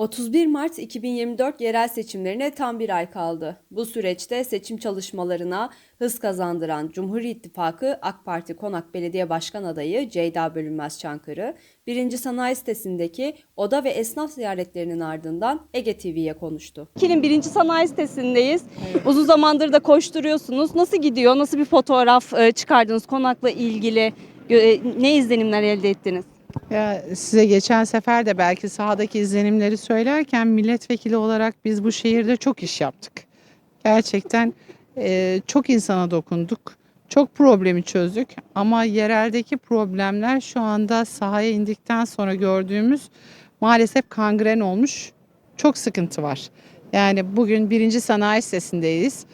31 Mart 2024 yerel seçimlerine tam bir ay kaldı. Bu süreçte seçim çalışmalarına hız kazandıran Cumhur İttifakı AK Parti Konak Belediye Başkan Adayı Ceyda Bölünmez Çankırı, 1. Sanayi sitesindeki oda ve esnaf ziyaretlerinin ardından Ege TV'ye konuştu. Kilin birinci sanayi sitesindeyiz. Uzun zamandır da koşturuyorsunuz. Nasıl gidiyor? Nasıl bir fotoğraf e, çıkardınız konakla ilgili? E, Ne izlenimler elde ettiniz? Ya size geçen sefer de belki sahadaki izlenimleri söylerken milletvekili olarak biz bu şehirde çok iş yaptık. Gerçekten e, çok insana dokunduk. Çok problemi çözdük ama yereldeki problemler şu anda sahaya indikten sonra gördüğümüz maalesef kangren olmuş. Çok sıkıntı var. Yani bugün birinci sanayi sitesindeyiz.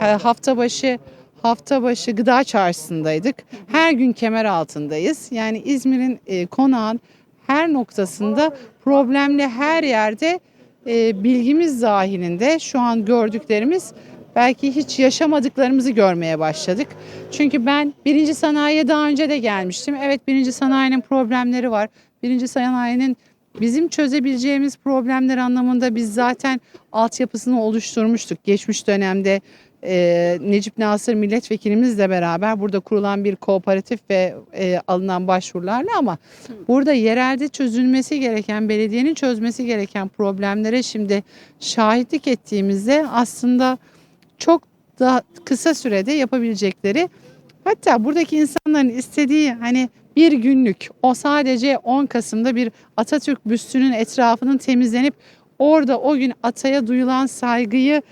E, hafta başı hafta başı gıda çarşısındaydık. Her gün kemer altındayız. Yani İzmir'in e, konağın her noktasında problemli her yerde e, bilgimiz dahilinde şu an gördüklerimiz belki hiç yaşamadıklarımızı görmeye başladık. Çünkü ben birinci sanayiye daha önce de gelmiştim. Evet birinci sanayinin problemleri var. Birinci sanayinin bizim çözebileceğimiz problemler anlamında biz zaten altyapısını oluşturmuştuk. Geçmiş dönemde e, Necip Nasır milletvekilimizle beraber burada kurulan bir kooperatif ve e, alınan başvurularla ama burada yerelde çözülmesi gereken, belediyenin çözmesi gereken problemlere şimdi şahitlik ettiğimizde aslında çok da kısa sürede yapabilecekleri hatta buradaki insanların istediği hani bir günlük o sadece 10 Kasım'da bir Atatürk büstünün etrafının temizlenip orada o gün ataya duyulan saygıyı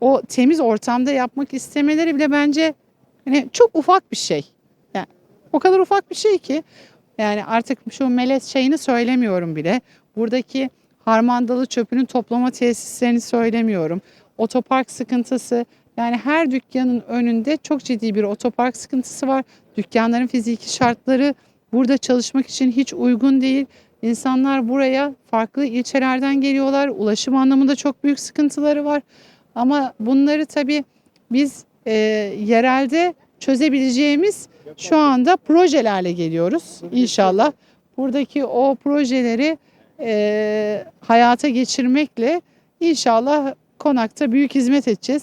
o temiz ortamda yapmak istemeleri bile bence hani çok ufak bir şey. Yani o kadar ufak bir şey ki yani artık şu melez şeyini söylemiyorum bile. Buradaki harmandalı çöpünün toplama tesislerini söylemiyorum. Otopark sıkıntısı yani her dükkanın önünde çok ciddi bir otopark sıkıntısı var. Dükkanların fiziki şartları burada çalışmak için hiç uygun değil. İnsanlar buraya farklı ilçelerden geliyorlar. Ulaşım anlamında çok büyük sıkıntıları var. Ama bunları tabii biz e, yerelde çözebileceğimiz şu anda projelerle geliyoruz inşallah. Buradaki o projeleri e, hayata geçirmekle inşallah konakta büyük hizmet edeceğiz.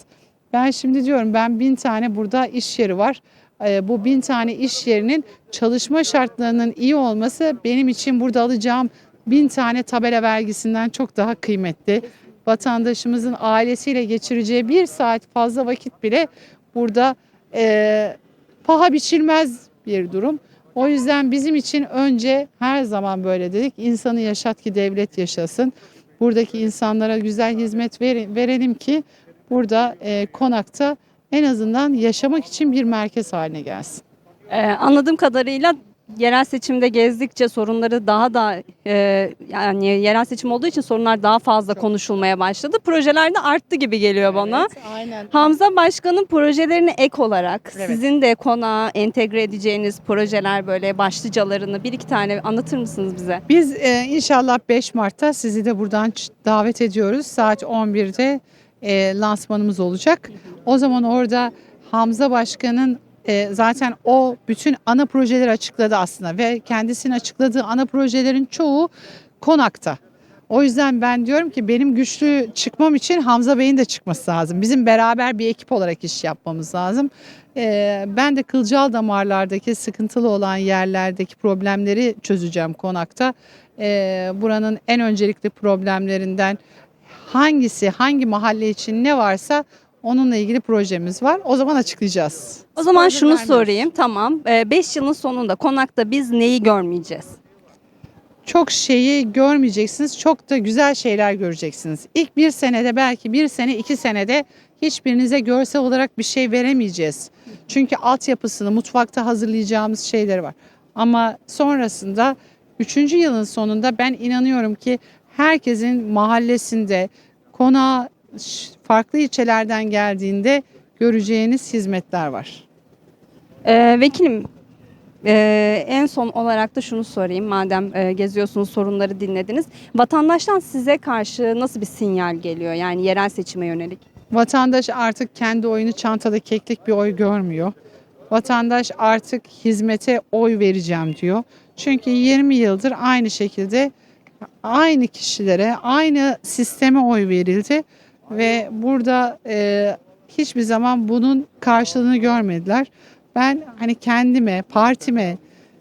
Ben şimdi diyorum ben bin tane burada iş yeri var. E, bu bin tane iş yerinin çalışma şartlarının iyi olması benim için burada alacağım bin tane tabela vergisinden çok daha kıymetli vatandaşımızın ailesiyle geçireceği bir saat fazla vakit bile burada e, paha biçilmez bir durum. O yüzden bizim için önce her zaman böyle dedik insanı yaşat ki devlet yaşasın. Buradaki insanlara güzel hizmet ver- verelim ki burada e, konakta en azından yaşamak için bir merkez haline gelsin. Ee, anladığım kadarıyla yerel seçimde gezdikçe sorunları daha da e, yani yerel seçim olduğu için sorunlar daha fazla konuşulmaya başladı. Projeler de arttı gibi geliyor bana. aynen. Hamza Başkan'ın projelerini ek olarak Evet. sizin de konağa entegre edeceğiniz projeler böyle başlıcalarını bir iki tane anlatır mısınız bize? Biz e, inşallah 5 Mart'ta sizi de buradan davet ediyoruz. Saat 11'de e, lansmanımız olacak. O zaman orada Hamza Başkan'ın e, zaten o bütün ana projeleri açıkladı aslında ve kendisinin açıkladığı ana projelerin çoğu konakta. O yüzden ben diyorum ki benim güçlü çıkmam için Hamza Bey'in de çıkması lazım. Bizim beraber bir ekip olarak iş yapmamız lazım. Ee, ben de kılcal damarlardaki sıkıntılı olan yerlerdeki problemleri çözeceğim konakta. Ee, buranın en öncelikli problemlerinden hangisi, hangi mahalle için ne varsa onunla ilgili projemiz var. O zaman açıklayacağız. O zaman Spoiler şunu vermiyoruz. sorayım tamam 5 yılın sonunda konakta biz neyi görmeyeceğiz? çok şeyi görmeyeceksiniz. Çok da güzel şeyler göreceksiniz. İlk bir senede belki bir sene iki senede hiçbirinize görsel olarak bir şey veremeyeceğiz. Çünkü altyapısını mutfakta hazırlayacağımız şeyleri var. Ama sonrasında üçüncü yılın sonunda ben inanıyorum ki herkesin mahallesinde konağa farklı ilçelerden geldiğinde göreceğiniz hizmetler var. Ee, vekilim e, en son olarak da şunu sorayım madem e, geziyorsunuz sorunları dinlediniz. Vatandaştan size karşı nasıl bir sinyal geliyor yani yerel seçime yönelik? Vatandaş artık kendi oyunu çantada keklik bir oy görmüyor. Vatandaş artık hizmete oy vereceğim diyor. Çünkü 20 yıldır aynı şekilde aynı kişilere, aynı sisteme oy verildi ve burada e, hiçbir zaman bunun karşılığını görmediler. Ben hani kendime, partime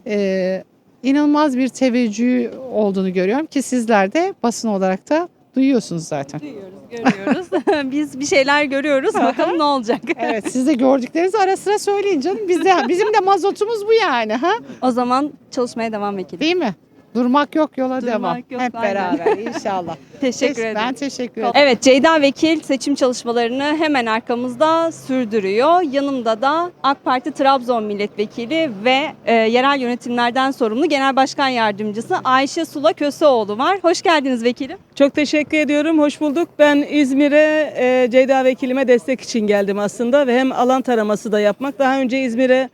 e, inanılmaz bir teveccüh olduğunu görüyorum ki sizler de basın olarak da duyuyorsunuz zaten. Duyuyoruz, görüyoruz. Biz bir şeyler görüyoruz. Bakalım ne olacak. Evet siz de gördüklerinizi ara sıra söyleyin canım. Biz de, bizim de mazotumuz bu yani. ha O zaman çalışmaya devam vekilim. Değil mi? Durmak yok yola Durmak devam. yok, Hep aynen. beraber inşallah. Teşekkür ederim. Ben teşekkür ederim. Evet Ceyda Vekil seçim çalışmalarını hemen arkamızda sürdürüyor. Yanımda da AK Parti Trabzon Milletvekili ve e, yerel yönetimlerden sorumlu Genel Başkan Yardımcısı Ayşe Sula Köseoğlu var. Hoş geldiniz vekilim. Çok teşekkür ediyorum. Hoş bulduk. Ben İzmir'e e, Ceyda Vekilime destek için geldim aslında ve hem alan taraması da yapmak. Daha önce İzmir'e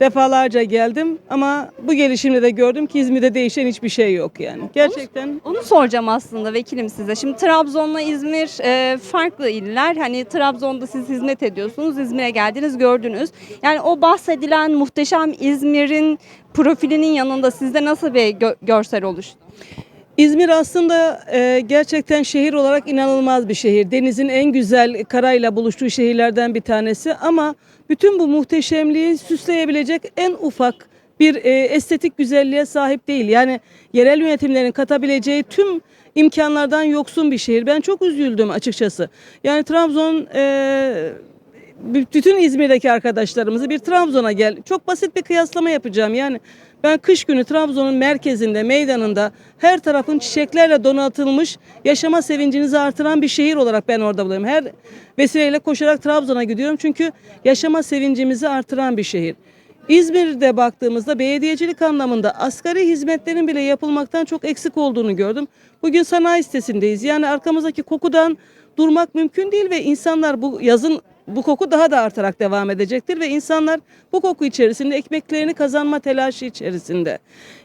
defalarca geldim ama bu gelişimde de gördüm ki İzmir'de değişen hiçbir şey yok yani. Gerçekten Onu soracağım aslında vekilim size. Şimdi Trabzon'la İzmir e, farklı iller. Hani Trabzon'da siz hizmet ediyorsunuz. İzmir'e geldiniz gördünüz. Yani o bahsedilen muhteşem İzmir'in profilinin yanında sizde nasıl bir gö- görsel oluştu? İzmir aslında e, gerçekten şehir olarak inanılmaz bir şehir. Denizin en güzel karayla buluştuğu şehirlerden bir tanesi ama bütün bu muhteşemliği süsleyebilecek en ufak bir e, estetik güzelliğe sahip değil. Yani yerel yönetimlerin katabileceği tüm imkanlardan yoksun bir şehir. Ben çok üzüldüm açıkçası. Yani Trabzon e, bütün İzmir'deki arkadaşlarımızı bir Trabzon'a gel. Çok basit bir kıyaslama yapacağım. Yani ben kış günü Trabzon'un merkezinde, meydanında her tarafın çiçeklerle donatılmış, yaşama sevincinizi artıran bir şehir olarak ben orada buluyorum. Her vesileyle koşarak Trabzon'a gidiyorum çünkü yaşama sevincimizi artıran bir şehir. İzmir'de baktığımızda belediyecilik anlamında asgari hizmetlerin bile yapılmaktan çok eksik olduğunu gördüm. Bugün sanayi sitesindeyiz. Yani arkamızdaki kokudan durmak mümkün değil ve insanlar bu yazın bu koku daha da artarak devam edecektir ve insanlar bu koku içerisinde ekmeklerini kazanma telaşı içerisinde.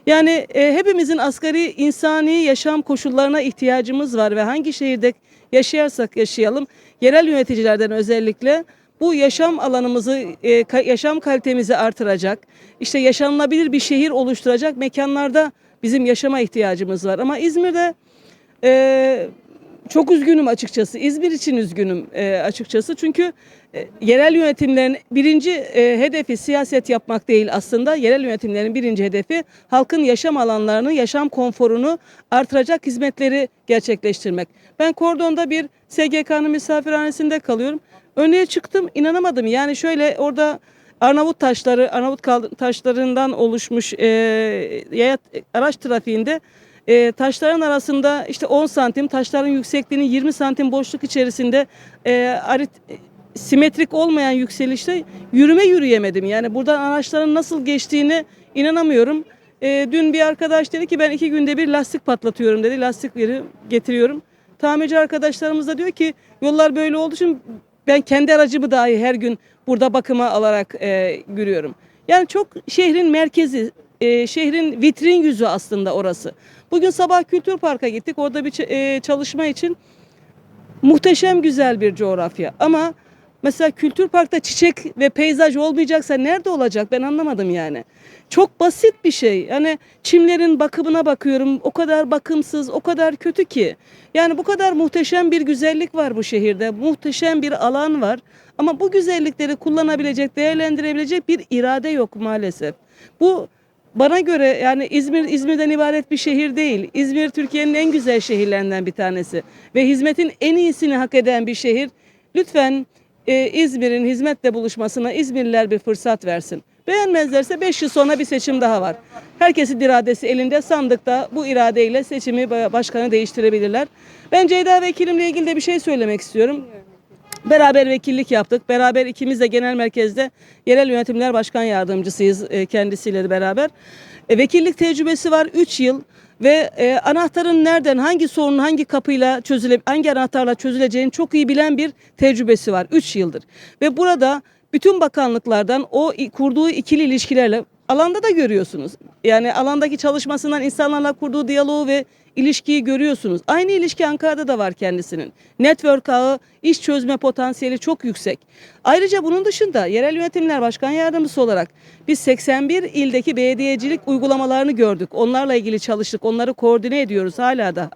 Yani e, hepimizin asgari insani yaşam koşullarına ihtiyacımız var ve hangi şehirde yaşayarsak yaşayalım yerel yöneticilerden özellikle bu yaşam alanımızı, e, yaşam kalitemizi artıracak, işte yaşanılabilir bir şehir oluşturacak mekanlarda bizim yaşama ihtiyacımız var. Ama İzmir'de e, çok üzgünüm açıkçası. İzmir için üzgünüm e, açıkçası. Çünkü e, yerel yönetimlerin birinci e, hedefi siyaset yapmak değil aslında. Yerel yönetimlerin birinci hedefi halkın yaşam alanlarını, yaşam konforunu artıracak hizmetleri gerçekleştirmek. Ben Kordon'da bir SGK'nın misafirhanesinde kalıyorum. Önüne çıktım inanamadım. Yani şöyle orada Arnavut taşları, Arnavut taşlarından oluşmuş e, araç trafiğinde e, taşların arasında işte 10 santim, taşların yüksekliğinin 20 santim boşluk içerisinde e, arit, e, simetrik olmayan yükselişte yürüme yürüyemedim. Yani buradan araçların nasıl geçtiğini inanamıyorum. E, dün bir arkadaş dedi ki ben iki günde bir lastik patlatıyorum dedi. Lastikleri getiriyorum. Tamirci arkadaşlarımız da diyor ki yollar böyle olduğu için ben kendi aracımı dahi her gün burada bakıma alarak e, görüyorum. Yani çok şehrin merkezi, e, şehrin vitrin yüzü aslında orası. Bugün sabah Kültür Park'a gittik. Orada bir e, çalışma için muhteşem güzel bir coğrafya. Ama mesela Kültür Park'ta çiçek ve peyzaj olmayacaksa nerede olacak ben anlamadım yani. Çok basit bir şey. Yani çimlerin bakımına bakıyorum. O kadar bakımsız, o kadar kötü ki. Yani bu kadar muhteşem bir güzellik var bu şehirde. Muhteşem bir alan var. Ama bu güzellikleri kullanabilecek, değerlendirebilecek bir irade yok maalesef. Bu bana göre yani İzmir İzmir'den ibaret bir şehir değil. İzmir Türkiye'nin en güzel şehirlerinden bir tanesi ve hizmetin en iyisini hak eden bir şehir. Lütfen e, İzmir'in hizmetle buluşmasına İzmirliler bir fırsat versin. Beğenmezlerse 5 yıl sonra bir seçim daha var. Herkesin iradesi elinde sandıkta bu iradeyle seçimi ba- başkanı değiştirebilirler. Ben Ceyda Vekilimle ilgili de bir şey söylemek istiyorum. Beraber vekillik yaptık. Beraber ikimiz de genel merkezde yerel yönetimler başkan yardımcısıyız e, kendisiyle de beraber. E, vekillik tecrübesi var 3 yıl ve e, anahtarın nereden hangi sorunun hangi kapıyla çözüle hangi anahtarla çözüleceğini çok iyi bilen bir tecrübesi var 3 yıldır. Ve burada bütün bakanlıklardan o kurduğu ikili ilişkilerle alanda da görüyorsunuz. Yani alandaki çalışmasından insanlarla kurduğu diyaloğu ve ilişkiyi görüyorsunuz. Aynı ilişki Ankara'da da var kendisinin. Network ağı, iş çözme potansiyeli çok yüksek. Ayrıca bunun dışında yerel yönetimler başkan yardımcısı olarak biz 81 ildeki belediyecilik uygulamalarını gördük. Onlarla ilgili çalıştık. Onları koordine ediyoruz hala da.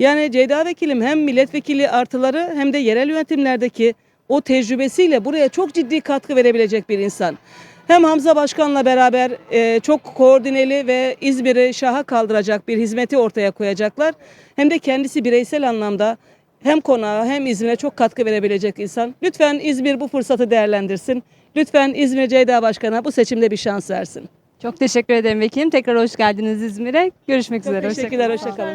Yani Ceyda Vekilim hem milletvekili artıları hem de yerel yönetimlerdeki o tecrübesiyle buraya çok ciddi katkı verebilecek bir insan. Hem Hamza Başkan'la beraber e, çok koordineli ve İzmir'i şaha kaldıracak bir hizmeti ortaya koyacaklar. Hem de kendisi bireysel anlamda hem konağa hem İzmir'e çok katkı verebilecek insan. Lütfen İzmir bu fırsatı değerlendirsin. Lütfen İzmir Ceyda Başkan'a bu seçimde bir şans versin. Çok teşekkür ederim vekilim. Tekrar hoş geldiniz İzmir'e. Görüşmek Çok üzere. hoşça teşekkürler, hoşçakalın.